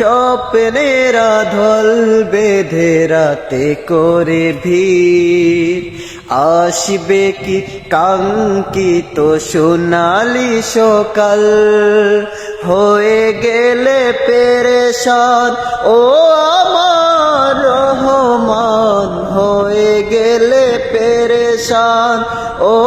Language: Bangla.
স্বপ্নেরা ধল বেঁধে রাতে করে ভিড়। আসবে কি কাঙ্কিত সোনালি সকাল? হয়ে গেলে পেরে পেরেশান, ও আমার রহমান। হয়ে গেলে পেরে পেরেশান, ও